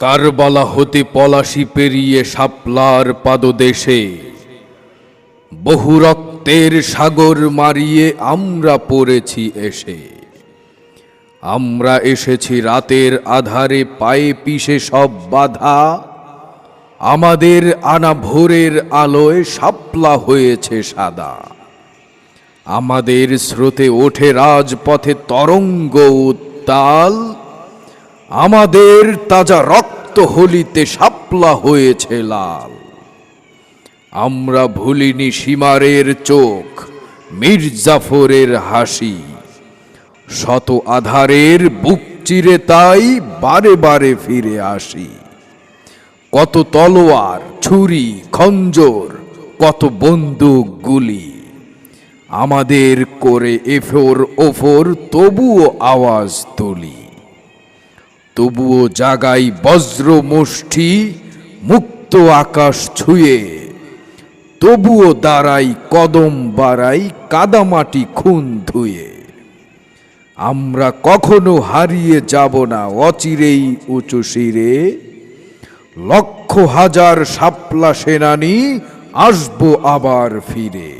কারবালা হতে পলাশি পেরিয়ে শাপলার পাদদেশে। বহু রক্তের সাগর মারিয়ে আমরা পড়েছি এসে। আমরা এসেছি রাতের আধারে পায়ে পিষে সব বাধা। আমাদের আনা ভোরের আলোয় শাপলা হয়েছে সাদা। আমাদের স্রোতে ওঠে রাজপথে তরঙ্গ উত্তাল। আমাদের তাজা রক্ত হলিতে শাপলা হয়েছে লাল। আমরা ভুলিনি সীমারের চোখ, মির্জাফরের হাসি। শত আধারের বুক চিরে তাই বারে বারে ফিরে আসি। কত তলোয়ার, ছুরি, খঞ্জর, কত বন্দুক গুলি আমাদের করে এফোর ওফোর তবুও আওয়াজ তুলি। তবুও জাগাই বজ্র মুষ্টি মুক্ত আকাশ ছুঁয়ে। তবুও দাঁড়াই কদম বাড়াই কাদামাটি খুন ধুয়ে। আমরা কখনো হারিয়ে যাব না অচিরেই উঁচু শিরে। লক্ষ হাজার শাপলা সেনানি আসব আবার ফিরে।